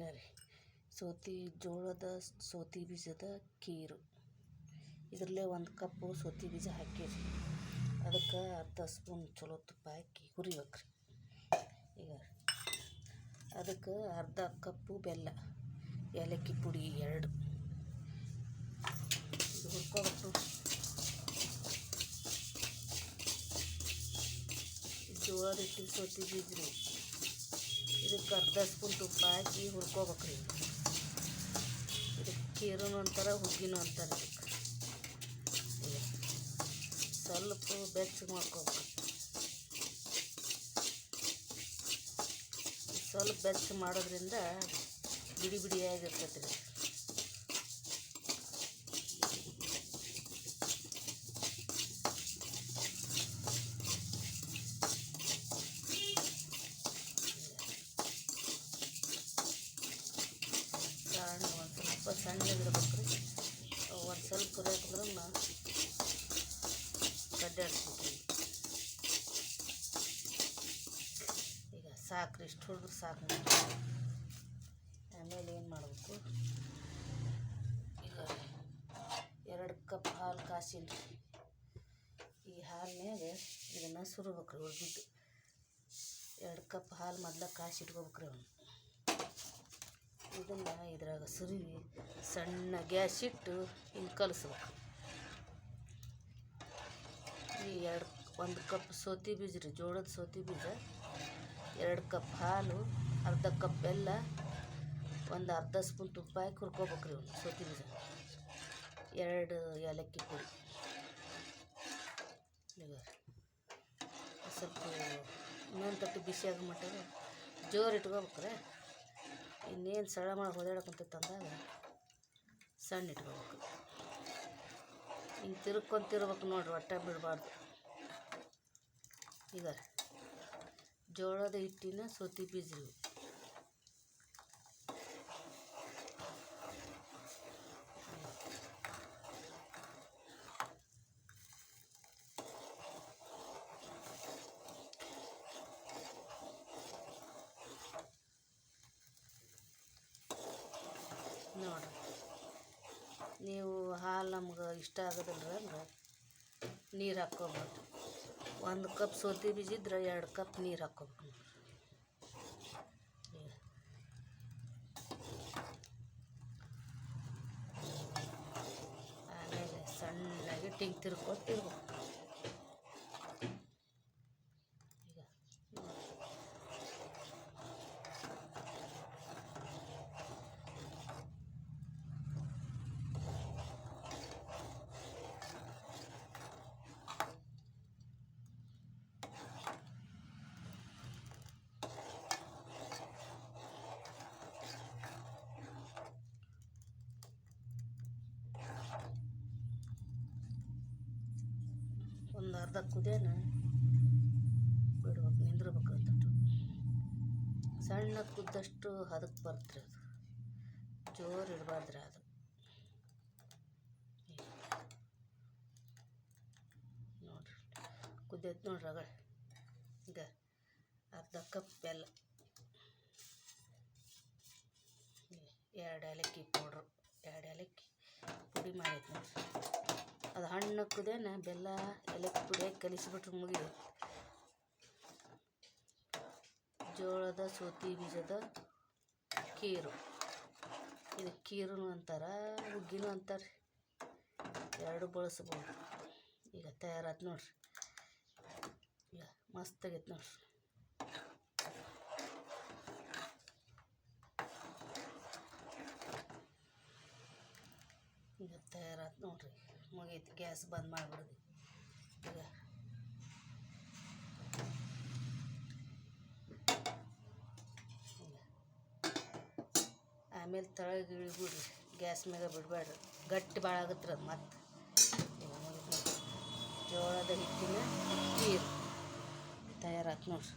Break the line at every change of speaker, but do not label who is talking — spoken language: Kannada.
ರೀ. ಸೋತಿ ಜೋಳದ ಸೋತಿ ಬೀಜದ ಖೀರು. ಇದರಲ್ಲೇ ಒಂದು ಕಪ್ಪು ಸೋತಿ ಬೀಜ ಹಾಕಿರಿ. ಅದಕ್ಕೆ ಅರ್ಧ ಸ್ಪೂನ್ ಚಲೋ ತುಪ್ಪ ಹಾಕಿ ಹುರಿಬೇಕ್ರಿ. ಈಗ ಅದಕ್ಕೆ ಅರ್ಧ ಕಪ್ಪು ಬೆಲ್ಲ, ಏಲಕ್ಕಿ ಪುಡಿ ಎರಡು. ಹುರ್ಕೋಬೇಕು ಜೋಳದ ಹಿಟ್ಟಿನ ಸೋತಿ ಬೀಜ ರೀ. ಇದಕ್ಕೆ ಅರ್ಧ ಸ್ಪೂನ್ ತುಪ್ಪ ಹಾಕಿ ಹುರ್ಕೋಬೇಕ್ರಿ. ಇದಕ್ಕೆ ಕೀರನು ಅಂತಾರೆ, ಹುಗ್ಗಿನೂ ಅಂತಾರೆ ಇದಕ್ಕೆ. ಸ್ವಲ್ಪ ಬೆಚ್ಚಗೆ ಮಾಡ್ಕೋಬೇಕು. ಸ್ವಲ್ಪ ಬೆಚ್ಚ ಮಾಡೋದ್ರಿಂದ ಬಿಡಿ ಬಿಡಿಯಾಗಿರ್ತೈತೆ ರೀ ಸಣ್ಣ ಒಂದು ಸ್ವಲ್ಪ ಸಣ್ಣಗಿರ್ಬೇಕು ರೀ ಒಂದು ಸ್ವಲ್ಪ ಹುರಿಯಾಕಂದ್ರೆ ನಾವು ಈಗ ಈಗ ಸಾಕ್ರಿ, ಇಷ್ಟು ಹುಡುಗ್ರು ಸಾಕು. ಆಮೇಲೆ ಏನು ಮಾಡಬೇಕು? ಈಗ ಎರಡು ಕಪ್ ಹಾಲು ಕಾಸಿನಿ ಈ ಹಾಲಿನ್ಯಾಗ ಇದನ್ನು ಸುರ್ಬೇಕು ರೀ ಎರಡು ಕಪ್ ಹಾಲು ಮೊದ್ಲು ಕಾಸಿ ಇಟ್ಕೋಬೇಕ್ರಿ ಅವನು. ಇದನ್ನು ಇದ್ರಾಗ ಸುರಿವಿ, ಸಣ್ಣ ಗ್ಯಾಸ್ ಇಟ್ಟು ಹಿಂಗೆ ಕಲಿಸ್ಬೇಕು. ಈ ಎರಡು, ಒಂದು ಕಪ್ ಸೋತಿ ಬೀಜ ರೀ, ಜೋಳದ ಸೋತಿ ಬೀಜ. ಎರಡು ಕಪ್ ಹಾಲು, ಅರ್ಧ ಕಪ್ ಬೆಲ್ಲ, ಒಂದು ಅರ್ಧ ಸ್ಪೂನ್ ತುಪ್ಪ ಹಾಕಿ ಹುರ್ಕೋಬೇಕ್ರಿ ಒಂದು ಸೋತಿ ಬೀಜ. ಎರಡು ಏಲಕ್ಕಿ ಪುಡಿ. ಸ್ವಲ್ಪ ಇನ್ನೊಂದು ತಟ್ಟು ಬಿಸಿ ಆಗ ಮಟ್ಟಾಗ ಜೋರು ಇಟ್ಕೋಬೇಕ್ರೆ. ಇನ್ನೇನು ಸರಳ ಮಾಡಿ ಹೊದಾಡಕ್ಕಂತೈತೆ ಅಂದಾಗ ಸಣ್ಣ ಇಟ್ಕೋಬೇಕು. ಹಿಂಗೆ ತಿರ್ಕೊಂತಿರ್ಬೇಕು ನೋಡ್ರಿ ಒಟ್ಟ ಬಿಡಬಾರ್ದು. ಈಗ ಜೋಳದ ಹಿಟ್ಟಿನ ಸೋತಿ ಬೀಜ ಇವು. ನೋಡ್ರಿ ನೀವು ಹಾಲು ನಮ್ಗೆ ಇಷ್ಟ ಆಗೋದಿಲ್ಲ ಅಂದ್ರೆ ನೀರು ಹಾಕ್ಕೋಬೋದು ಒಂದು ಕಪ್ ಸೋತಿ ಬೀಜ ಇದ್ರೆ ಎರಡು ಕಪ್ ನೀರು ಹಾಕ್ಕೋಬೇಕು ಆಮೇಲೆ ಸಣ್ಣಗೆ ಟಿಂಗ್ ತಿರ್ಕೊಟ್ಟಿರ್ಬೇಕು ಈಗ ನೋಡ್ರಿ. ಒಂದು ಅರ್ಧ ಕುದಿಯೋಣ ಬಿಡ್ಬೇಕು, ನಿಂದಿರ್ಬೇಕು ಅಂತಟ್ಟು ಸಣ್ಣ ಕುದ್ದಷ್ಟು ಹದಕ್ಕೆ ಬರ್ತರಿ ಅದು. ಜೋರು ಇಡಬಾರ್ದ್ರಿ ಅದು. ನೋಡ್ರಿ ಕುದ್ದೈತೆ ನೋಡ್ರಿ ಅಗಳ. ಅರ್ಧ ಕಪ್ ಬೆಲ್ಲ. ಎರಡು ಏಲಕ್ಕಿ ಪೌಡ್ರು. ಎರಡು ಏಲಕ್ಕಿ ಪುಡಿ ನೋಡ್ರಿ ಅದು ಹಣ್ಣು ಕುದೇನ ಬೆಲ್ಲ ಎಲೆ ಪುಡಿ ಹಾಕಿ ಕಲಿಸಿಬಿಟ್ರೆ ಮುಗಿದು. ಜೋಳದ, ಸೋತಿ ಬೀಜದ ಕೀರು. ಇದು ಕೀರುನು ಅಂತಾರ ಹುಗ್ಗಿನೂ ಅಂತಾರೆ ಎರಡು ಬಳಸ್ಬೋದು. ಈಗ ತಯಾರಾತು ನೋಡ್ರಿ. ಈಗ ಮಸ್ತ್ ಆಗೈತೆ ನೋಡ್ರಿ. ಈಗ ತಯಾರಾತು ನೋಡ್ರಿ, ಮುಗೀತು, ಗ್ಯಾಸ್ ಬಂದ್ ಮಾಡಿಬಿಡ್ದು. ಈಗ ಆಮೇಲೆ ತಳಗೆ ಇಳಿಬಿಡ್ರಿ, ಗ್ಯಾಸ್ ಮ್ಯಾಗ ಬಿಡಬೇಡ್ರಿ ಗಟ್ಟಿ ಭಾಳ ಆಗತ್ತೆ ಅದು ಮತ್ತೆ. ಜೋಳದ ಹಿಟ್ಟಿನ ನೀರು ತಯಾರಾತು ನೋಡ್ರಿ.